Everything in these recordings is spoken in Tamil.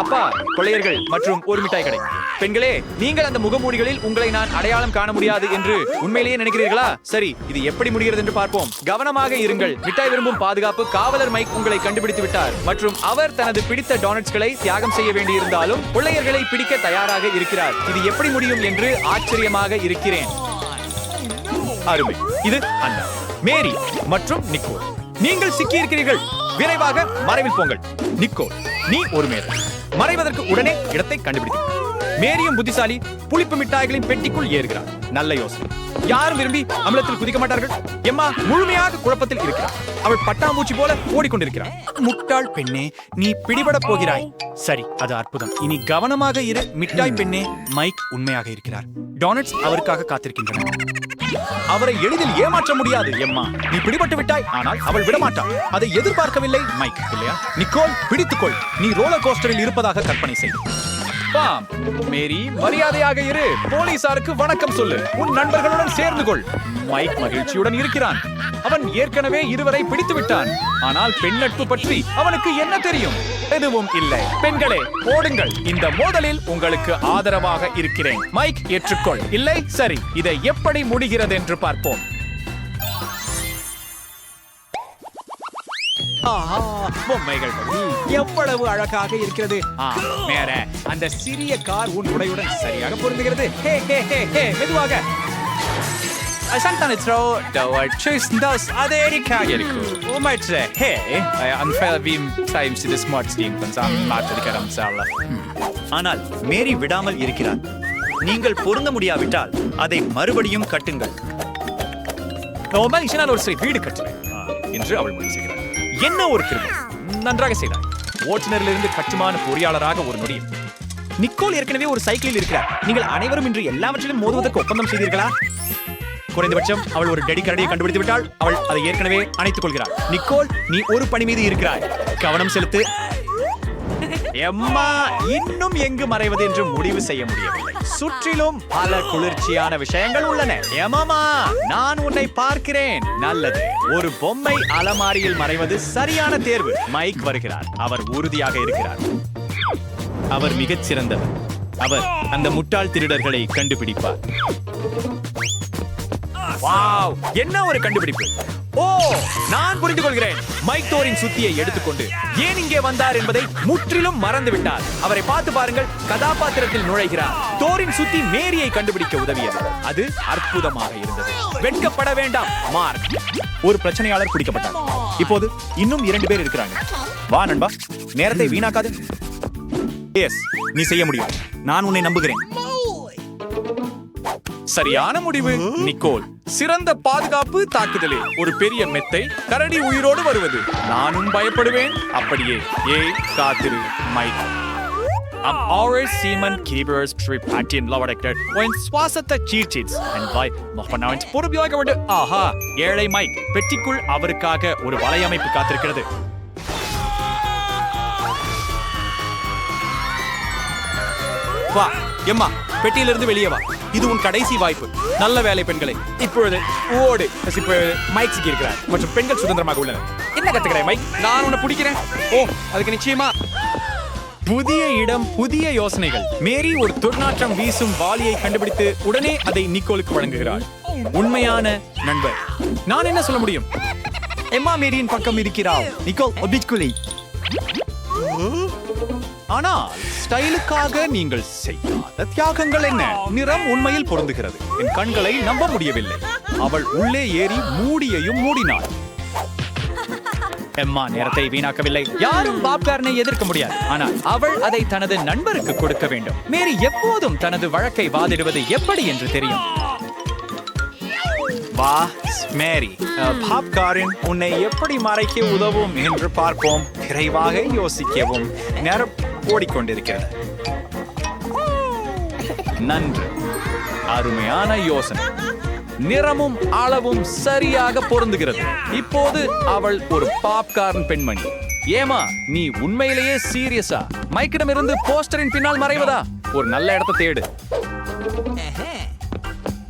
அப்பா கொள்ளையர்கள் மற்றும் ஒரு மிட்டாய் கடை. பெண்களே நீங்கள் அந்த முகமூடிகளில் உங்களை நான் அடையாளம் காண முடியாது என்று உண்மையிலேயே நினைக்கிறீர்களா? சரி இது எப்படி முடிகிறது என்று பார்ப்போம். கவனமாக இருங்கள். மிட்டாய் விரும்பும் பாதுகாப்பு காவலர் மைக் உங்களை கண்டுபிடித்து விட்டார். மற்றும் அவர் தனது பிடித்த டோனட்ஸ்களை தியாகம் செய்ய வேண்டியிருந்தாலும் கொள்ளையர்களை பிடிக்க தயாராக இருக்கிறார். இது எப்படி முடியும் என்று ஆச்சரியமாக இருக்கிறேன். அருமை. இது அண்ணா மேரி மற்றும் நிக்கோ நீங்கள் சிக்கியிருக்கிறீர்கள். விரைவாக மறைவில் போங்கள். நிக்கோ நீ ஒரு மேதை. மறைவதற்கு உடனே இடத்தை கண்டுபிடித்து மேரியும் புத்திசாலி புளிப்பு மிட்டாய்களின் பெட்டிக்குள் ஏறுகிறார். நல்ல யோசனை. யாரும் விரும்பி அமிலத்தில் குதிக்க மாட்டார்கள். எம்மா முழுமையாக குழப்பத்தில் இருக்கிறார். அவள் பட்டாம்பூச்சி போல ஓடிக்கொண்டிருக்கிறார். முட்டாள் பெண்ணே நீ பிடிபட போகிறாய். சரி அது அற்புதம். இனி கவனமாக இரு. மிட்டாய் பெண்ணே மைக் உண்மையாக இருக்கிறார். டோனட்ஸ் அவருக்காக காத்திருக்கின்றன. அவரை எளிதில் ஏமாற்ற முடியாது எம்மா. நீ பிடிபட்டு விட்டாய் ஆனால் அவள் விடமாட்டாள். அதை எதிர்பார்க்கவில்லை மைக் இல்லையா? நிக்கோல் பிடித்துக்கொள். நீ ரோலர் கோஸ்டரில் இருப்பதாக கற்பனை செய். பாம் மேரி மரியாதையாக இரு. போலீசாருக்கு வணக்கம் சொல்லு. உன் நண்பர்களுடன் சேர்ந்து கொள் மைக் மகிழ்ச்சியுடன் இருக்கிறான். அவன் ஏற்கனவே இருவரை பிடித்து விட்டான். ஆனால் பெண் நட்பு பற்றி அவனுக்கு என்ன தெரியும்? எதுவும் இல்லை. பெண்களே ஓடுங்கள் இந்த மோதலில் உங்களுக்கு ஆதரவாக இருக்கிறேன். மைக் ஏற்றுக்கொள். இல்லை சரி. இதை எப்படி முடிகிறது என்று பார்ப்போம் பொம்மைகள். எவ்வளவு அழகாக இருக்கிறது. வேற அந்த சிறிய கார் உன் உடையுடன் சரியாக பொருந்துகிறது. மெதுவாக. ஹே மெதுவாக Sometimes throw the word choose thus America Jericho. Umarče, hej, anfell vim times the smart team pensam மாற்றிருக்கிறோம் சார்ல ஆனால் மேரி விடாமல் இருக்கிறார் நீங்கள் பொருந்த முடியாவிட்டால் அதை மறுபடியும் கட்டுங்கள். மனுஷனால் ஒரு சில வீடு கட்டுவேன் ஆ, என்று அவள் முடிவு செய்கிறார் என்ன ஒரு திருமணம் நன்றாக செய்தார் ஓட்டுநரிலிருந்து கட்டுமான பொறியாளராக ஒரு நொடியில். நிக்கோல் ஏற்கனவே ஒரு சைக்கிளில் இருக்கிறார். நீங்கள் அனைவரும் இன்று எல்லாவற்றிலும் மோதுவதற்கு ஒப்பந்தம் செய்தீர்களா? குறைந்தபட்சம் அவள் ஒரு டெடிக்கரடியை கண்டுபிடித்து விட்டால் அவள் அதை ஏற்கனவே அணைத்துக் கொள்கிறாள். நிக்கோல் நீ ஒரு பணி மீது இருக்கிறாய். கவனம் செலுத்து. எம்மா இன்னும் எங்கு மறைவது என்று முடிவு செய்ய முடியவில்லை. சுற்றிலும் பல குளிர்ச்சியான விஷயங்கள் உள்ளன. எமமா நான் உன்னை பார்க்கிறேன். நல்லது. ஒரு பொம்மை அலமாரியில் மறைவது சரியான தேர்வு. மைக் வருகிறார். அவர் உறுதியாக இருக்கிறார். அவர் மிகச் சிறந்தவர் அவர் அந்த முட்டாள் திருடர்களை கண்டுபிடிப்பார். வாவ் என்ன ஒரு கண்டுபிடிப்பு? ஓ நான் புரிந்து கொள்கிறேன் மைக் தோரின் சுத்தியை எடுத்துக்கொண்டு ஏன் இங்கே வந்தார் என்பதை முற்றிலும் மறந்து விட்டார் அவரை பார்த்து பாருங்கள் கதாபாத்திரத்தில் நுழைகிறார். தோரின் சுத்தி மேரியை கண்டுபிடிக்க உதவியது. அது அற்புதமாக இருந்தது. வெட்கப்பட வேண்டாம் மார்க். ஒரு பிரச்சனையாளர் பிடிக்கப்பட்டார். இப்போது இன்னும் இரண்டு பேர் இருக்கிறாங்க. வா நண்பா. நேரத்தை வீணாக்காது. எஸ் நீ செய்ய முடியும். நான் உன்னை நம்புகிறேன். சரியான முடிவு. நிக்கோல் சிறந்த பாதுகாப்பு தாக்குதலே. ஒரு பெரிய மெத்தை கரடி உயிரோடு வருவது. நானும் பயப்படுவேன். அப்படியே ஏ காத்திரு Mike. I'm always Simon Keepers Trip Atin Lower when சுவாசத்தை சீர்ச்சிட்ஸ் and by மொஹனாவின் பொறுமையாக விட்டு ஆஹா ஏழை மைக். பெட்டிக்குள் அவருக்காக ஒரு வலையமைப்பு காத்திருக்கிறது. வா எம்மா. பெட்டியிலிருந்து வெளியே வா. இது உன் கடைசி வாய்ப்பு. நல்ல வேலை பெண்களை. இப்பொழுது ஓடு. இப்பொழுது மைக் சிக்கி இருக்கிறார் மற்றும் பெண்கள் சுதந்திரமாக உள்ளனர். என்ன கத்துக்கிறேன் மைக்? நான் உன்னை பிடிக்கிறேன். ஓ அதுக்கு நிச்சயமா. புதிய இடம் புதிய யோசனைகள். மேரி ஒரு துர்நாற்றம் வீசும் வாளியை கண்டுபிடித்து உடனே அதை நிக்கோலுக்கு வழங்குகிறாள். உண்மையான நண்பர். நான் என்ன சொல்ல முடியும்? எம்மா மேரியின் பக்கம் இருக்கிறார் நிக்கோல் ஒபிட்குலி ஆனால் ஸ்டைலுக்காக நீங்கள் செய்யாத தியாகங்கள் என்ன? நிறம் உண்மையில் பொருந்துகிறது. என் கண்களை நம்ப முடியவில்லை. அவள் உள்ளே ஏறி மூடியையும் மூடினாள். எம்மா நேரத்தை வீணாக்கவில்லை. யாரும் பாப்கார்னை எதிர்க்க முடியாது. ஆனால் அவள் அதை தனது நண்பருக்கு கொடுக்க வேண்டும். மேரி எப்போதும் தனது வழக்கை வாதிடுவது எப்படி என்று தெரியும்? வா மேரி. பாப்காரின் உன்னை எப்படி மறைக்க உதவும் என்று பார்ப்போம். விரைவாக யோசிக்கவும். நிரப்ப ஓடிக்கொண்டிருக்கிறது. நன்று அருமையான யோசனை. நிறமும் அளவும் சரியாக பொருந்துகிறது. இப்போது அவள் ஒரு பாப்கார்ன் பெண்மணி. ஏமா நீ உண்மையிலேயே சீரியஸா? மைக்கிடமிருந்து போஸ்டரின் பின்னால் மறைவதா? ஒரு நல்ல இடத்தை தேடு.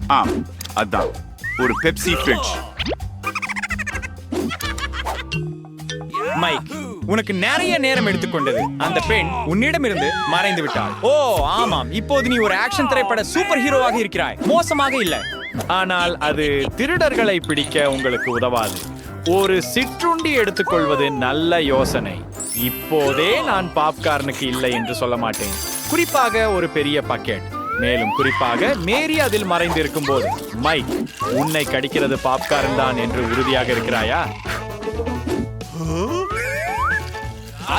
ஆம் அதான். ஒரு பெப்சி ஃப்ரிட்ஜ். மைக் உனக்கு நிறைய நேரம் எடுத்துக்கொண்டது அந்த பெண் உன்னிடமிருந்து மறைந்து விட்டாள். ஓ ஆமாம். இப்போது நீ ஒரு ஆக்ஷன் திரைப்பட சூப்பர் ஹீரோவாக இருக்கிறாய். மோசமாக இல்ல. ஆனால் அது திருடர்களை பிடிக்க உங்களுக்கு உதவாது. ஒரு சிற்றுண்டி எடுத்துக்கொள்வது நல்ல யோசனை. இப்போதே நான் பாப்கார்னுக்கு இல்லை என்று சொல்ல மாட்டேன். குறிப்பாக ஒரு பெரிய பக்கெட் மேலும் குறிப்பாக மேரி அதில் மறைந்திருக்கும் போது மைக் உன்னை கடிக்கிறது பாப்கார்ன் தான் என்று உறுதியாக இருக்கிறாயா?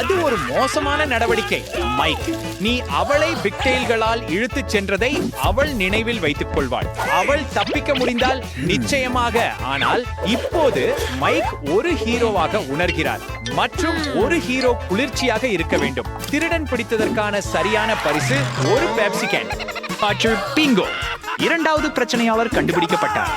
அது ஒரு மோசமான நடவடிக்கை. மைக் நீ அவளை பிக்டெயில்களால் இழுத்துச் சென்றதை அவள் நினைவில் வைத்துக் கொள்வாள் அவள் தப்பிக்க முடிந்தால் நிச்சயமாக. ஆனால் இப்போது மைக் ஒரு ஹீரோவாக உணர்கிறார். மற்றும் ஒரு ஹீரோ குளிர்ச்சியாக இருக்க வேண்டும். திருடன் பிடித்ததற்கான சரியான பரிசு ஒரு பெப்சி கேன் பிங்கோ இரண்டாவது பிரச்சனையாளர் கண்டுபிடிக்கப்பட்டார்.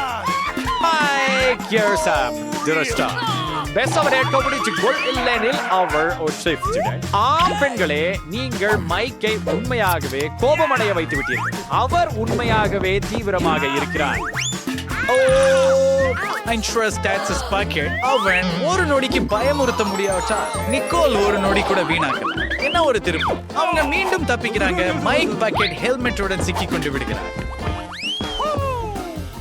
Mike கவனிச்சுக்கொள் இல்லைனில் அவள் ஒரு ஷிஃப்ட் ஆம் பெண்களே நீங்கள் மைக்கை உண்மையாகவே கோபமடைய வைத்து விட்டீர்கள். அவர் உண்மையாகவே தீவிரமாக இருக்கிறார். Oh, ஓ, அவன் ஒரு நொடிக்கு பயமுறுத்த முடியாவிட்டா நிக்கோல் ஒரு நொடி கூட வீணாக்கல என்ன ஒரு திருப்பு அவங்க மீண்டும் தப்பிக்கிறாங்க. மைக் பக்கெட் ஹெல்மெட்டுடன் சிக்கி கொண்டு விடுகிறார்.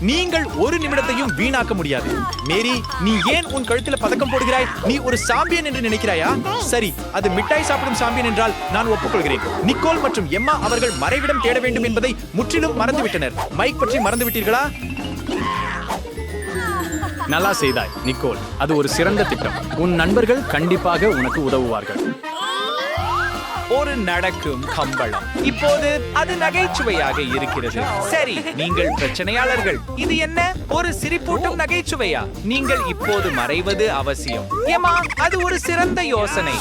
நீங்கள் ஒரு நிமிடத்தையும் வீணாக்க முடியாது. மேரி நீ ஏன் உன் கழுத்துல பதக்கம் போடுகிறாய்? நீ ஒரு சாம்பியன் என்று நினைக்கிறாயா? சரி அது மிட்டாய் சாப்பிடும் சாம்பியன் என்றால் நான் ஒப்புக்கொள்கிறேன். நிக்கோல் மற்றும் எம்மா அவர்கள் மறைவிடம் தேட வேண்டும் என்பதை முற்றிலும் மறந்துவிட்டனர். மைக் பற்றி மறந்து விட்டீர்களா நல்லா செய்தாய் நிக்கோல். அது ஒரு சிறந்த திட்டம். உன் நண்பர்கள் கண்டிப்பாக உனக்கு உதவுவார்கள். ஒரு நடக்கும் கம்பளம். இப்போது அது நகைச்சுவையாக இருக்கிறது. சரி நீங்கள் பிரச்சனையாளர்கள். இது என்ன? ஒரு சிரிப்பூட்டும் நகைச்சுவையா? நீங்கள் இப்போது மறைவது அவசியம். ஏமா அது ஒரு சிறந்த யோசனை.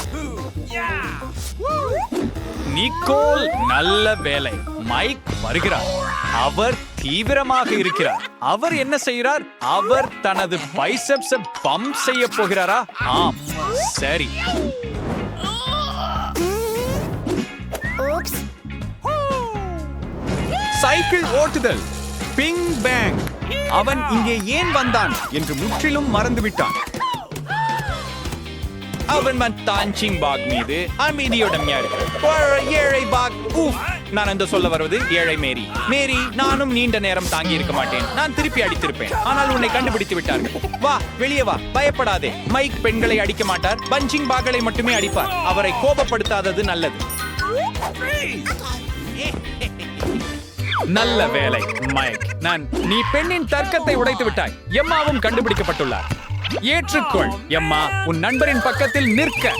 நிக்கோல் நல்ல வேலை. மைக் வருகிறார். அவர் தீவிரமாக இருக்கிறார். அவர் என்ன செய்கிறார்? அவர் தனது பைசப்ஸ் பம்ப் செய்ய போகிறாரா? ஆம் சரி. சைக்கிள் ஓட்டுதல். Bing bang. அவன் இங்கே ஏன் வந்தான் என்று முற்றிலும் மறந்துவிட்டான். அவன் தாஞ்சிங் பாக் மீது அமைதியுடன் ஏழை பாக் ஊஃப் நான் அந்த சொல்ல வருவது ஏழை மேரி. மேரி நானும் நீண்ட நேரம் தாங்கி இருக்க மாட்டேன். நான் திருப்பி அடித்திருப்பேன். ஆனால் உன்னை கண்டுபிடித்து விட்டார்கள். வா வெளியே வா. பயப்படாதே. மைக் பெண்களை அடிக்க மாட்டார். பஞ்சிங் பாக்களை மட்டுமே அடிப்பார். அவரை கோபப்படுத்தாதது நல்லது. நல்ல வேலை மைக் நான் நீ பெண்ணின் தர்க்கத்தை உடைத்து விட்டாய். எம்மாவும் கண்டுபிடிக்கப்பட்டுள்ளார். ஏற்றுக்கொள் எம்மா. உன் நண்பரின் பக்கத்தில் நிற்க.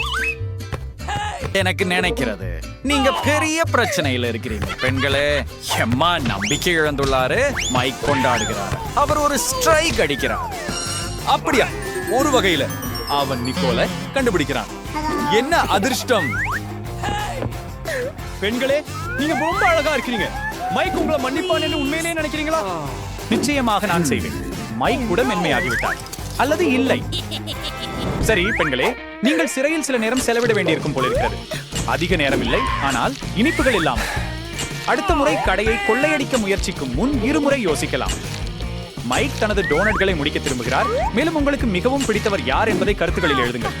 எனக்கு நினைக்கிறது நீங்க பெரிய பிரச்சனையில இருக்கிறீங்க. பெண்களே எம்மா நம்பிக்கை இழந்துள்ளாரு. மைக் கொண்டாடுகிறார். அவர் ஒரு ஸ்ட்ரைக் அடிக்கிறார். அப்படியா? ஒரு வகையில. அவன் நிக்கோல கண்டுபிடிக்கிறான். என்ன அதிர்ஷ்டம்? பெண்களே நீங்க ரொம்ப அழகா இருக்கிறீங்க. மைக் உங்களை மன்னிப்பான் என்று உண்மையிலேயே நினைக்கிறீங்களா? நிச்சயமாக நான் செய்வேன். மைக் கூட மென்மையாகிவிட்டார் அல்லது இல்லை. சரி பெண்களே நீங்கள் சிறையில் சில நேரம் செலவிட வேண்டியிருக்கும் போல இருக்கிறது அதிக நேரம் இல்லை ஆனால் இனிப்புகள் இல்லாமல். அடுத்த முறை கடையை கொள்ளையடிக்க முயற்சிக்கும் முன் இருமுறை யோசிக்கலாம். மைக் தனது டோனட்களை முடிக்க திரும்புகிறார். மேலும் உங்களுக்கு மிகவும் பிடித்தவர் யார் என்பதை கருத்துக்களில் எழுதுங்கள்.